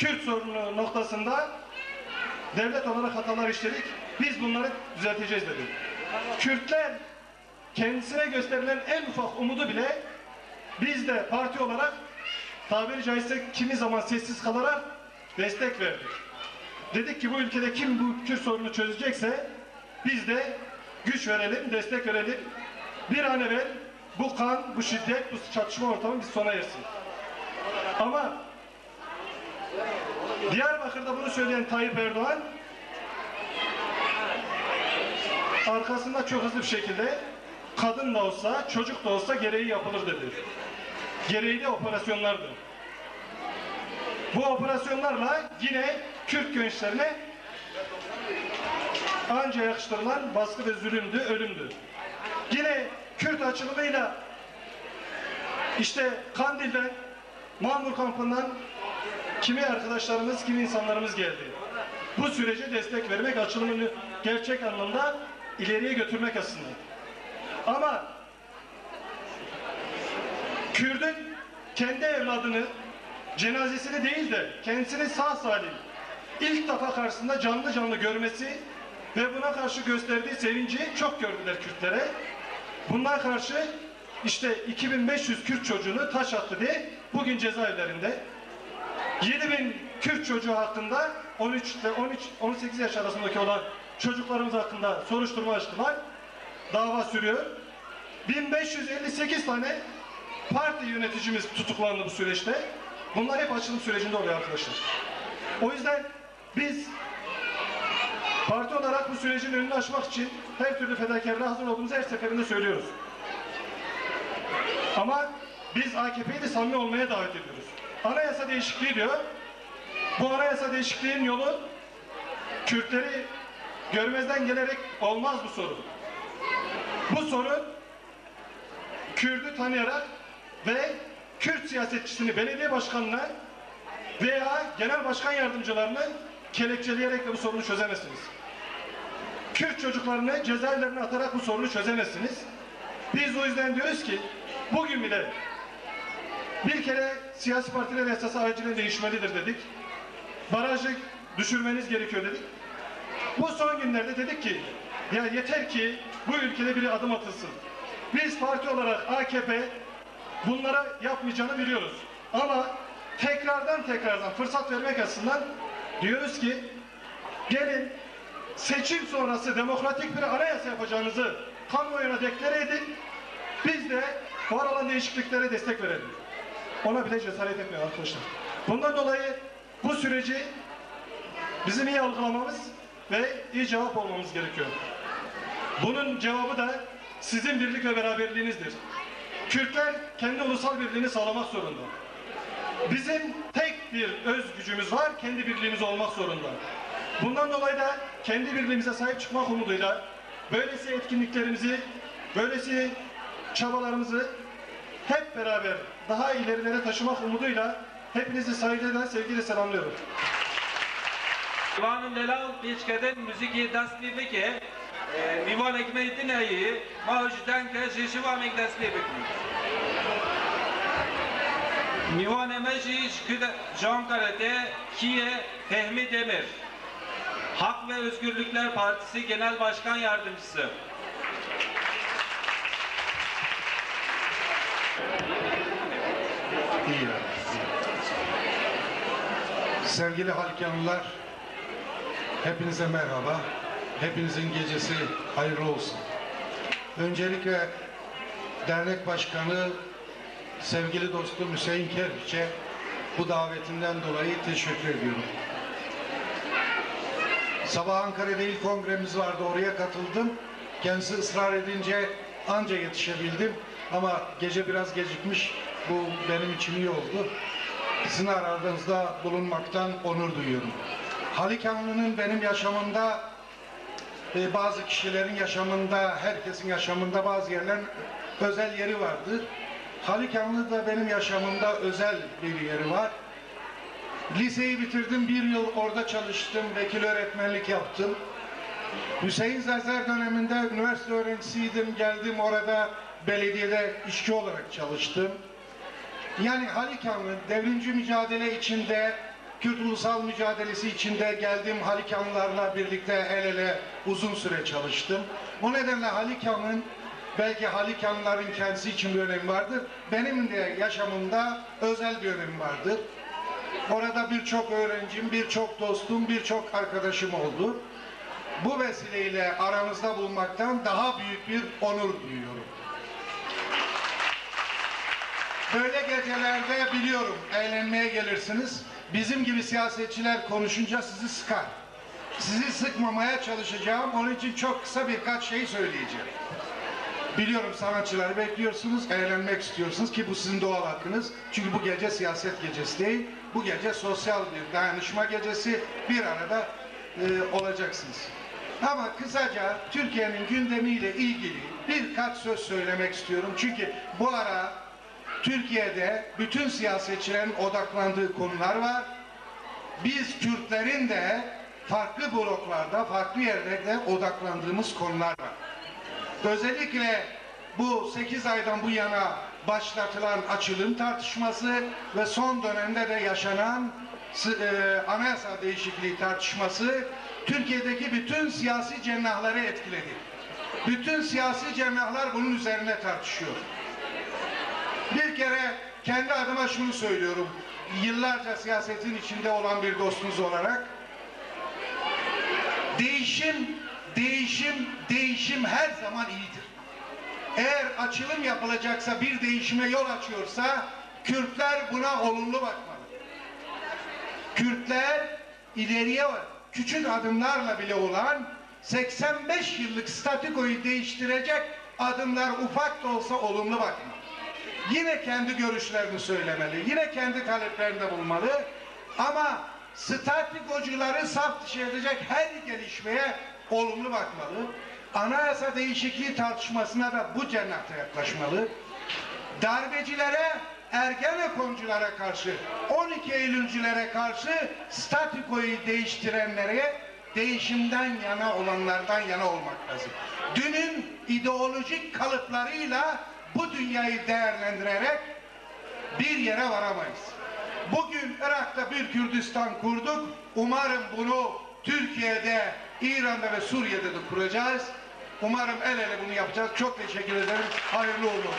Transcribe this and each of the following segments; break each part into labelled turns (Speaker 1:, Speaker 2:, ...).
Speaker 1: Kürt sorunu noktasında devlet olarak hatalar işledik. Biz bunları düzelteceğiz dedi. Kürtler kendisine gösterilen en ufak umudu bile biz de parti olarak tabiri caizse kimi zaman sessiz kalarak destek verdik. Dedik ki bu ülkede kim bu Kürt sorunu çözecekse biz de güç verelim, destek verelim. Bir an evvel bu kan, bu şiddet, bu çatışma ortamı bir sona ersin. Ama Diyarbakır'da bunu söyleyen Tayyip Erdoğan arkasında çok hızlı bir şekilde kadın da olsa, çocuk da olsa gereği yapılır dedi. Gereği de operasyonlardı. Bu operasyonlarla yine Kürt gençlerine anca yakıştırılan baskı ve zulümdü, ölümdü. Yine Kürt açılımıyla işte Kandil'den, Mamur kampından kimi arkadaşlarımız, kimi insanlarımız geldi. Bu sürece destek vermek, açılımını gerçek anlamda ileriye götürmek aslında. Ama Kürt'ün kendi evladını, cenazesini değil de kendisini sağ salim ilk defa karşısında canlı canlı görmesi ve buna karşı gösterdiği sevinci çok gördüler Kürtlere. Bundan karşı işte 2500 Kürt çocuğunu taş attı diye bugün cezaevlerinde. 7000 Kürt çocuğu hakkında 13 ile 13 18 yaş arasındaki olan çocuklarımız hakkında soruşturma açtılar. Dava sürüyor. 1558 tane parti yöneticimiz tutuklandı bu süreçte. Bunlar hep açılım sürecinde oluyor arkadaşlar. O yüzden biz parti olarak bu sürecin önünü açmak için her türlü fedakarlığa hazır olduğumuzu her seferinde söylüyoruz. Ama biz AKP'yi de samimi olmaya davet ediyoruz. Anayasa değişikliği diyor. Bu anayasa değişikliğinin yolu Kürtleri görmezden gelerek olmaz bu sorun. Bu sorun Kürt'ü tanıyarak ve Kürt siyasetçisini belediye başkanına veya genel başkan yardımcılarını kelepçeleyerek de bu sorunu çözemezsiniz. Kürt çocuklarını cezaevlerine atarak bu sorunu çözemezsiniz. Biz o yüzden diyoruz ki bugün bile bir kere siyasi partiler yasası acilen değişmelidir dedik. Barajı düşürmeniz gerekiyor dedik. Bu son günlerde dedik ki ya yeter ki bu ülkede bir adım atılsın. Biz parti olarak AKP bunlara yapmayacağını biliyoruz. Ama tekrardan tekrardan fırsat vermek açısından diyoruz ki gelin seçim sonrası demokratik bir anayasa yapacağınızı kamuoyuna deklare edin. Biz de var olan değişikliklere destek verelim. Ona bile cesaret etmiyor arkadaşlar. Bundan dolayı bu süreci bizim iyi algılamamız ve iyi cevap olmamız gerekiyor. Bunun cevabı da sizin birlik ve beraberliğinizdir. Kürtler kendi ulusal birliğini sağlamak zorunda. Bizim tek bir öz gücümüz var, kendi birliğimiz olmak zorunda. Bundan dolayı da kendi birliğimize sahip çıkmak umuduyla böylesi etkinliklerimizi, böylesi çabalarımızı hep beraber daha ilerilere taşımak umuduyla hepinizi saygıyla, sevgiyle selamlıyorum.
Speaker 2: Ivan Delal Pichkaden müzik dastli bike Ivan ekmeği neyi Mağuştan ke şişiva mek dastli bikmi Mivan emeşi şkıda Jean Karate Kiye Fehmi Demir. Hak ve Özgürlükler Partisi Genel Başkan Yardımcısı
Speaker 3: İyi yani. Sevgili Halkanlılar, hepinize merhaba. Hepinizin gecesi hayırlı olsun. Öncelikle dernek başkanı sevgili dostum Hüseyin Kerpiç'e bu davetinden dolayı teşekkür ediyorum. Sabah Ankara'da ilk kongremiz vardı oraya katıldım. Kendisi ısrar edince anca yetişebildim. Ama gece biraz gecikmiş. Bu benim için iyi oldu. Sizin aranızda bulunmaktan onur duyuyorum. Halikanlı'nın benim yaşamımda e, bazı kişilerin yaşamında, herkesin yaşamında bazı yerlerin özel yeri vardır. Halikanlı da benim yaşamımda özel bir yeri var. Liseyi bitirdim, bir yıl orada çalıştım, vekil öğretmenlik yaptım. Hüseyin Zazer döneminde üniversite öğrencisiydim, geldim orada belediyede işçi olarak çalıştım. Yani Halikanlı devrimci mücadele içinde Kürt ulusal mücadelesi içinde geldim Halikanlılarla birlikte el ele uzun süre çalıştım. O nedenle Halikan'ın belki Halikanlıların kendisi için bir önemi vardır. Benim de yaşamımda özel bir önemi vardır. Orada birçok öğrencim, birçok dostum, birçok arkadaşım oldu. Bu vesileyle aranızda bulunmaktan daha büyük bir onur duyuyorum. Böyle gecelerde biliyorum eğlenmeye gelirsiniz. Bizim gibi siyasetçiler konuşunca sizi sıkar. Sizi sıkmamaya çalışacağım. Onun için çok kısa birkaç şey söyleyeceğim. Biliyorum sanatçıları bekliyorsunuz, eğlenmek istiyorsunuz ki bu sizin doğal hakkınız. Çünkü bu gece siyaset gecesi değil, bu gece sosyal bir dayanışma gecesi. Bir arada e, olacaksınız. Ama kısaca Türkiye'nin gündemiyle ilgili birkaç söz söylemek istiyorum. Çünkü bu ara Türkiye'de bütün siyasetçilerin odaklandığı konular var. Biz Kürtlerin de farklı bloklarda, farklı yerlerde odaklandığımız konular var. Özellikle bu 8 aydan bu yana başlatılan açılım tartışması ve son dönemde de yaşanan e, anayasa değişikliği tartışması Türkiye'deki bütün siyasi cennahları etkiledi. Bütün siyasi cennahlar bunun üzerine tartışıyor. Bir kere kendi adıma şunu söylüyorum. Yıllarca siyasetin içinde olan bir dostunuz olarak değişim, değişim, değişim her zaman iyidir. Eğer açılım yapılacaksa bir değişime yol açıyorsa Kürtler buna olumlu bakmalı. Kürtler ileriye. Küçük adımlarla bile olan 85 yıllık statikoyu değiştirecek adımlar ufak da olsa olumlu bakmalı. Yine kendi görüşlerini söylemeli, yine kendi taleplerinde bulmalı ama statikocuları saf dışı edecek her gelişmeye olumlu bakmalı. Anayasa değişikliği tartışmasına da bu cennete yaklaşmalı. Darbecilere, Ergenekonculara karşı, 12 Eylülcülere karşı statikoyu değiştirenlere değişimden yana olanlardan yana olmak lazım. Dünün ideolojik kalıplarıyla bu dünyayı değerlendirerek bir yere varamayız. Bugün Irak'ta bir Kürdistan kurduk. Umarım bunu Türkiye'de, İran'da ve Suriye'de de kuracağız. Umarım el ele bunu yapacağız. Çok teşekkür ederim. Hayırlı uğurlu olsun.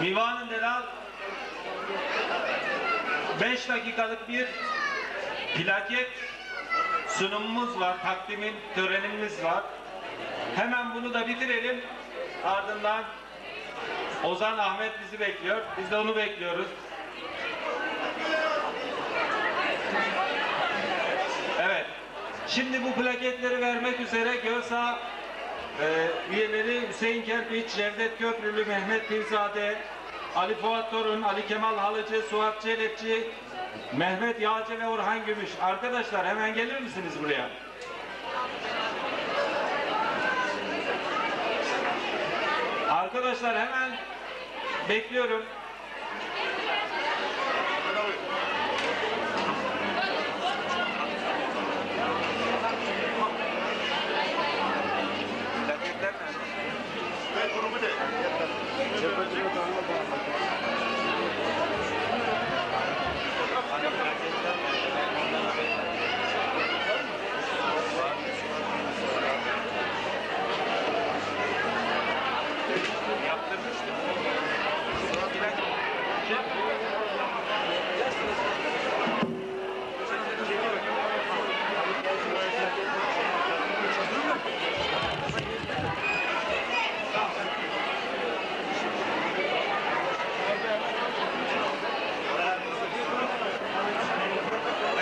Speaker 2: Mivan-ı 5 dakikalık bir plaket sunumumuz var, takdimin törenimiz var. Hemen bunu da bitirelim. Ardından Ozan Ahmet bizi bekliyor. Biz de onu bekliyoruz. Evet. Şimdi bu plaketleri vermek üzere Gölsa e, üyeleri Hüseyin Kerpiç, Cevdet Köprülü, Mehmet Pirzade, Ali Fuat Torun, Ali Kemal Halıcı, Suat Çelepçi, Mehmet Yağcı ve Orhan Gümüş. Arkadaşlar hemen gelir misiniz buraya? Arkadaşlar hemen bekliyorum.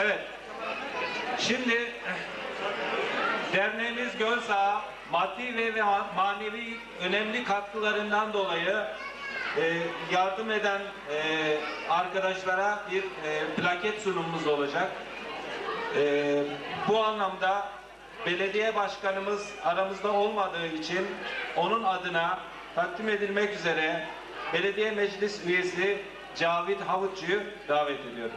Speaker 2: Evet. Şimdi derneğimiz Gölsağ maddi ve manevi önemli katkılarından dolayı e, yardım eden e, arkadaşlara bir e, plaket sunumumuz olacak. E, bu anlamda belediye başkanımız aramızda olmadığı için onun adına takdim edilmek üzere belediye meclis üyesi Cavit Havutçu'yu davet ediyorum.